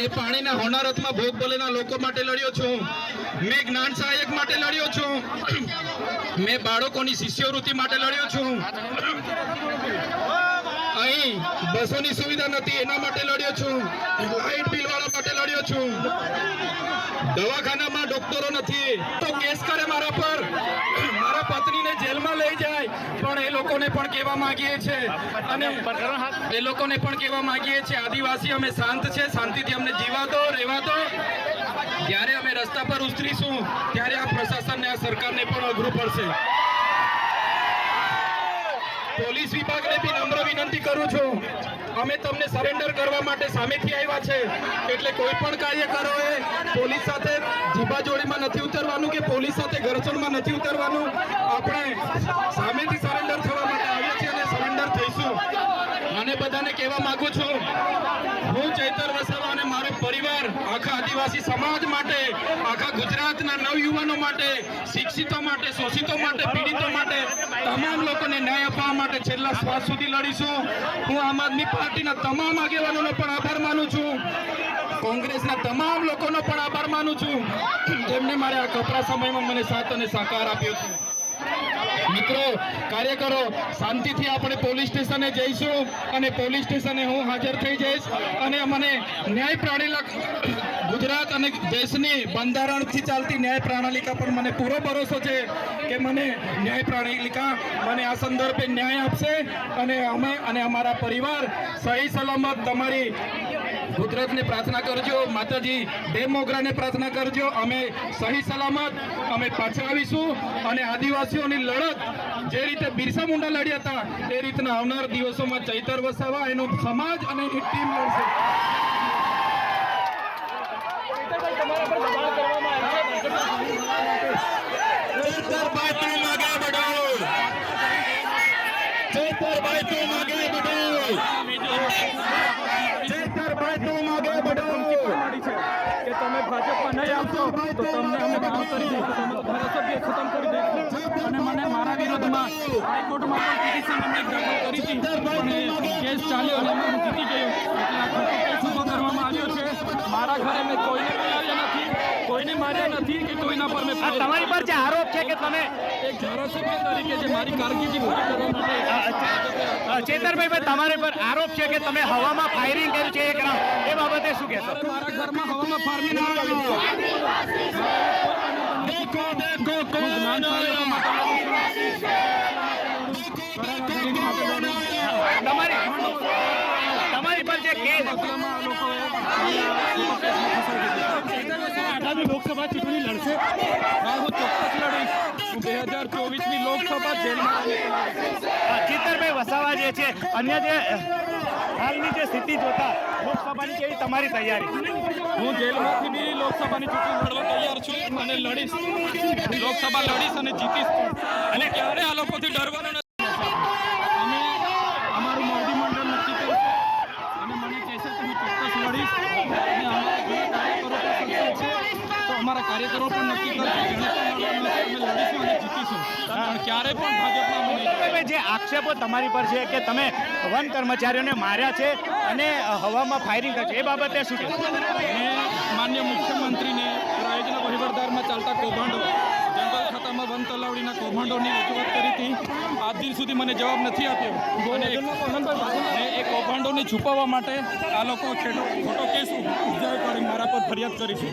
એ પાણીના હોનારતમાં ભોગ બોલેના લોકો માટે લડ્યો છું. મેં જ્ઞાન સહાયક માટે લડ્યો છું. મેં બાળકોની શિષ્યવૃત્તિ માટે લડ્યો છું. અહીં બસોની સુવિધા નથી, એના માટે લડ્યો છું. લાઇટ બિલ વાળા માટે લડ્યો છું. દવાખાનામાં ડોક્ટરો નથી. તો કેસ કરે મારા પર મારા પત્નીને જેલમાં લઈ જાય પણ એ લોકોને કહેવા માંગીએ છીએ અને એ લોકોને પણ કહેવા માંગીએ છીએ, આદિવાસી અમે શાંત છે, શાંતિથી અમને જીવા દો, રહેવા દો. જ્યારે અમે રસ્તા પર ઉતરીશું, ત્યારે આ પ્રશાસનને, આ સરકારને પણ અઘરું પડશે. પોલીસ વિભાગને બી નમ્ર વિનંતી કરું છું. અમે તમને સરેન્ડર કરવા માટે સામેથી આવ્યા છે. એટલે કોઈ પણ કાર્યકરોએ પોલીસ સાથે જીબાજોડીમાં નથી ઉતરવાનું કે પોલીસ સાથે ઘર્ષણમાં નથી ઉતરવાનું. આપણે આદિવાસી સમાજ માટે, આખા ગુજરાતના નવયુવાનો માટે, શિક્ષિતો માટે, શોષિતો માટે, પીડિતો માટે તમામ લોકોને ન્યાય આપવા માટે છેલ્લા શ્વાસ સુધી લડીશું. હું આમ આદમી પાર્ટીના તમામ આગેવાનોનો પણ આભાર માનું છું. કોંગ્રેસના તમામ લોકોનો પણ આભાર માનું છું. જેમને મારે આ કપરા સમયમાં મને સાથ અને સહકાર આપ્યો છે. મિત્રો, કાર્યકરો, શાંતિથી આપણે પોલીસ સ્ટેશને જઈશું અને પોલીસ સ્ટેશને હું હાજર થઈ જઈશ અને મને ન્યાય પ્રણાલી ગુજરાત અને દેશની બંધારણથી ચાલતી ન્યાય પ્રણાલિકા પર મને પૂરો ભરોસો છે કે મને ન્યાય પ્રણાલિકા મને આ સંદર્ભે ન્યાય આપશે અને અમે અને અમારા પરિવાર સહી સલામત તમારી કુદરતને પ્રાર્થના કરજો, માતાજી બે મોગરાને પ્રાર્થના કરજો, અમે સહી સલામત, અમે પાછા આવીશું અને આદિવાસીઓની લડત જે રીતે બિરસા મુંડા લડ્યા હતા, એ રીતના આવનાર દિવસોમાં ચૈતર વસાવા એનો સમાજ અને એની ટીમ લડશે. ચૈતરભાઈ તું આગે બઢો ચૈતરભાઈ તું આગે બઢો ચૈતરભાઈ તું આગે બઢો કે તમે ભાજપમાં નહીં આવશો તો તમને અમે કામ કરી દઈશું તમે ધારાસભ્ય ખતમ કરી દઈશું. અને મને મારા વિરોધમાં હાઈકોર્ટમાં પણ પિટિશન અમે દાખલ કરી હતી. પણ કેસ ચાલ્યો અને હું જીતી ગયો. એટલે આ ખોટો કેસ ઊભો કરવામાં આવ્યો છે. મારા ઘરે મેં નથી નથી કે કોઈના પર મેં તમારી પર જે આરોપ છે કે તમે એક ધારાસભ્ય તરીકે જે મારી કારકિર્દી પૂરી કરવા માટે ચેતરભાઈ ભાઈ તમારી પર આરોપ છે કે તમે હવામાં ફાયરિંગ કર્યું છે એક રાઉન્ડ એ બાબતે શું કહેશો મારા ઘરમાં હવામાં ફાર્મિંગ તમારી તમારી પર જે કેસ આગામી લોકસભા ચૂંટણી લડશે. હા ચોક્કસ લડીશ. બે હજાર ચોવીસની લોકસભા જેલમાં ચિત્તરભાઈ વસાવા જે છે અન્ય જે હાલની જે સ્થિતિ જોતા લોકસભાની કેવી તમારી તૈયારી? હું જેલમાંથી બી લોકસભાની ચૂંટણી લડવા તૈયાર છું અને લડીશ. લોકસભા લડીશ અને જીતીશ. અને ક્યારે આ લોકોથી ડરવાનું નથી અમે અમારું મોવડી મંડળ નક્કી કરશે અને મને કહેશે તો હું ચોક્કસ લડીશ અને અમારા ઘણા કાર્યકરો પણ સંસદ છે તો અમારા કાર્યકરો પણ નક્કી કરશે ક્યારે પણ ભાજપમાં જે આક્ષેપો તમારી પર છે કે તમે વન કર્મચારીઓને માર્યા છે અને હવામાં ફાયરિંગ કર્યું છે એ બાબતે શું માન્ય મુખ્યમંત્રીને રાજ્યના વહીવટદારમાં ચાલતા કૌભાંડો જંગલ ખાતામાં વન તલાવડીના કૌભાંડોની રજૂઆત કરી હતી. આજ દિન સુધી મને જવાબ નથી આપ્યો. અને એ કૌભાંડોને છુપાવવા માટે આ લોકો ખેડૂત ખોટો કેસ ઉપજાવ કરી મારા પર ફરિયાદ કરી છે.